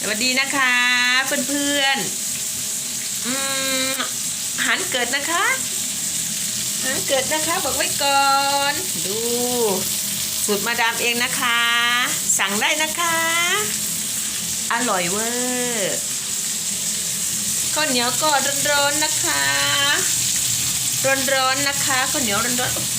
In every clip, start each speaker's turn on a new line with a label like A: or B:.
A: สวัสดีนะคะ เพื่อนๆอืมหารเกิดนะคะหารเกิดนะคะ บอกไว้ก่อน ดู สูตรมาดามเองนะคะ สั่งได้นะคะ อร่อยเวอร์ข้าวเหนียวก็ร้อนๆนะคะ ร้อนๆนะคะข้าวเหนียวร้อนๆ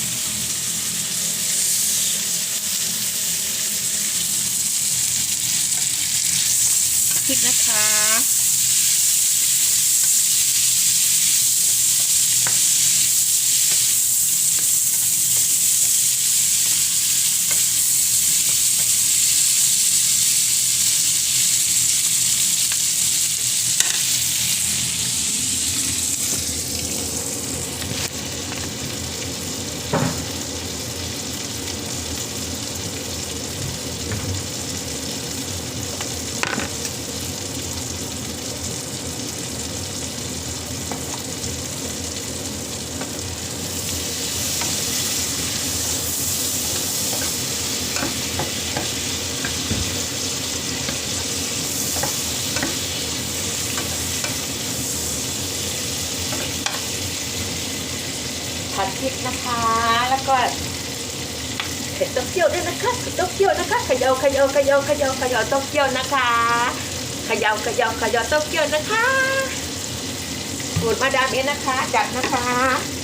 A: พริกนะคะ นะคะ แล้วก็เผ็ดต้าเกี่ยวด้วยนะคะเผ็ดเต้าเกี่ยวนะคะขยาเขยาเขยาเขยาเขยาเต้าเกี่ยวนะคะขยาเขยาเขยาเต้าเกี่ยวนะคะสูตรมาดามเองนะคะจัดนะคะ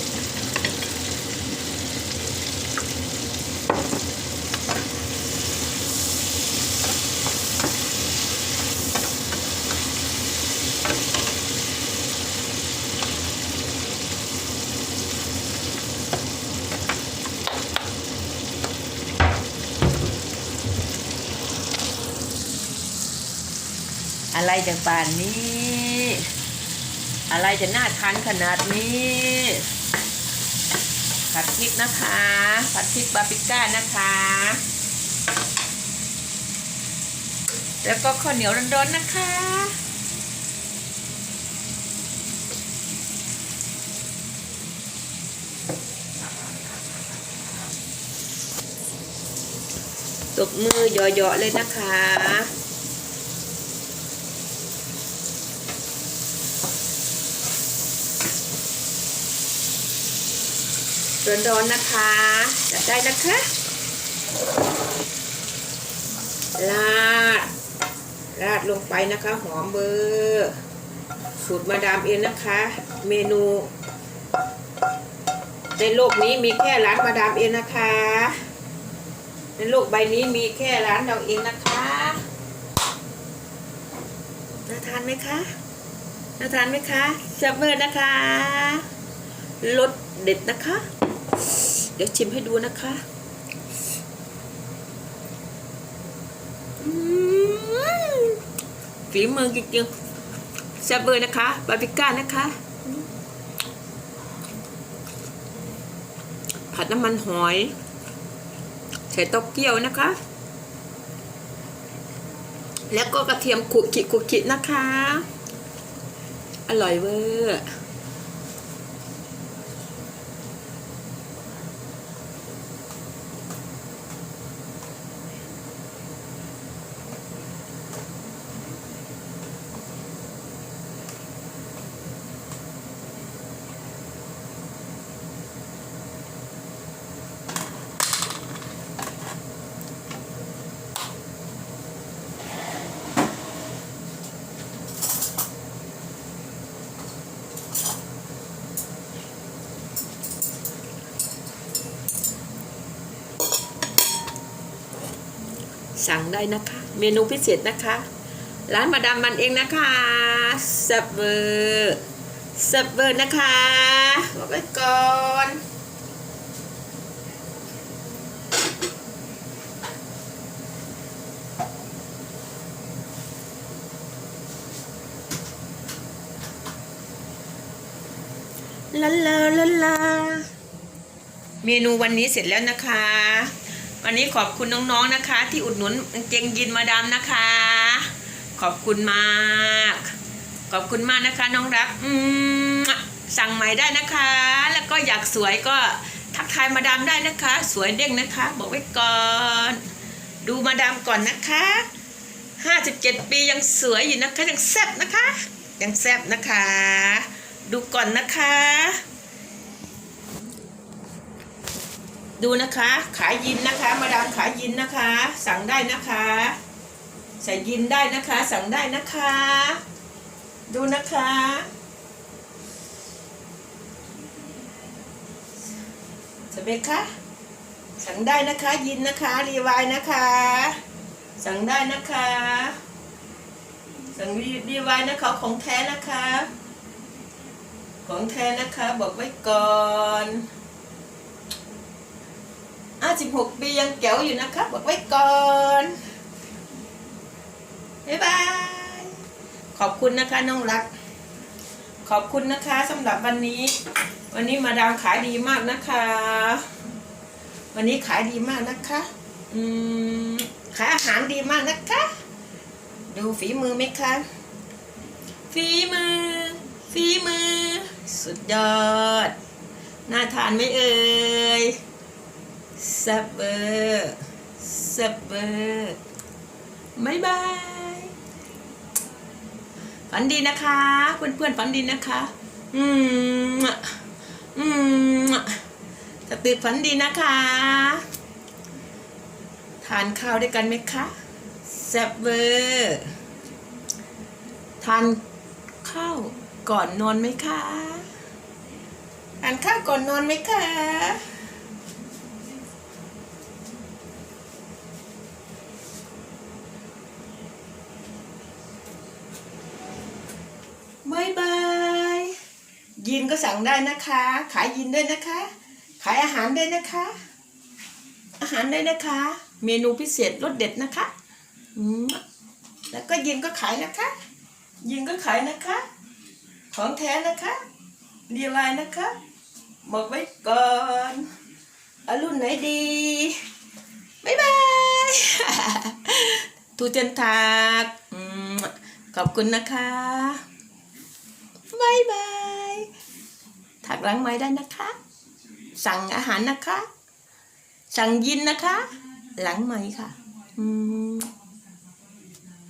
A: อะไรจากป่านนี้ อะไรจะน่าทานขนาดนี้ ผัดพริกนะคะ ผัดพริกบาปิก้านะคะ แล้วก็ข้าวเหนียวร้อนๆนะคะตบมือเหยาะๆเลยนะคะ ร้อนๆนะคะจัดได้นะคะราดราดลงไปนะคะ หอมเบอร์สูตรมาดามเองนะคะ เมนูในโลกนี้มีแค่ร้านมาดามเองนะคะ ในโลกใบนี้มีแค่ร้านเราเองนะคะน่าทานไหมคะน่าทานไหมคะแซ่บเบอร์นะคะรสเด็ดนะคะ เดี๋ยวชิมให้ดูนะคะฝีมือจริงๆแซ่บเบอร์นะคะ บาร์บีก้านะคะ ผัดน้ำมันหอย ใส่เต้าเกี้ยวนะคะ แล้วก็กระเทียมขุกิขุกินะคะ อร่อยเวอร์ สั่งได้นะคะ เมนูพิเศษนะคะ ร้านมาดามมันเองนะคะเซฟเวอร์เซฟเวอร์นะคะบอกไว้ก่อนลาลาลาลาเมนูวันนี้เสร็จแล้วนะคะ วันนี้ขอบคุณน้องๆนะคะ ที่อุดหนุนเกงยีนมาดามนะคะ ขอบคุณมาก ขอบคุณมากนะคะ น้องรักสั่งใหม่ได้นะคะ แล้วก็อยากสวยก็ทักทายมาดามได้นะคะ สวยเด้งนะคะ บอกไว้ก่อน ดูมาดามก่อนนะคะห้าสิบเจ็ดปียังสวยอยู่นะคะยังแซ่บนะคะ ยังแซ่บนะคะ ดูก่อนนะคะ ดูนะคะ ขายยินนะคะ มาดามขายยินนะคะ สั่งได้นะคะ ใส่ยินได้นะคะ สั่งได้นะคะ ดูนะคะสเปคคะสั่งได้นะคะยินนะคะ รีวายนะคะ สั่งได้นะคะ สั่งรีรีวายนะคะของแท้นะคะ ของแท้นะคะบอกไว้ก่อน อะสิบหกปียังแก๋วอยู่นะคะบอกไว้ก่อน บ๊ายบาย ขอบคุณนะคะน้องรัก ขอบคุณนะคะสำหรับวันนี้ วันนี้มาดามขายดีมากนะคะ วันนี้ขายดีมากนะคะ อืม ขายอาหารดีมากนะคะ ดูฝีมือไหมคะ ฝีมือ ฝีมือ สุดยอดน่าทานไหมเอ่ย แซ่บเบอร์แซ่บเบอร์บายบายฝันดีนะคะ เพื่อนเพื่อนๆฝันดีนะคะ อืมอืมจะตื่นฝันดีนะคะ ทานข้าวด้วยกันไหมคะแซ่บเวอร์ทานข้าวก่อนนอนไหมคะ ทานข้าวก่อนนอนไหมคะ บายบายยินก็สั่งได้นะคะ ขายยินด้วยนะคะ ขายอาหารด้วยนะคะ อาหารด้วยนะคะ เมนูพิเศษรสเด็ดนะคะแล้วก็ยินก็ขายนะคะ ยินก็ขายนะคะ ของแท้นะคะดีไลน์นะคะบอกไว้ก่อนอารุ่นไหนดีบายบายทูเจนทากขอบคุณนะคะ บายบายถักล้างไม้ได้นะคะ สั่งอาหารนะคะ สั่งยินนะคะ หลังไม้ค่ะ อืม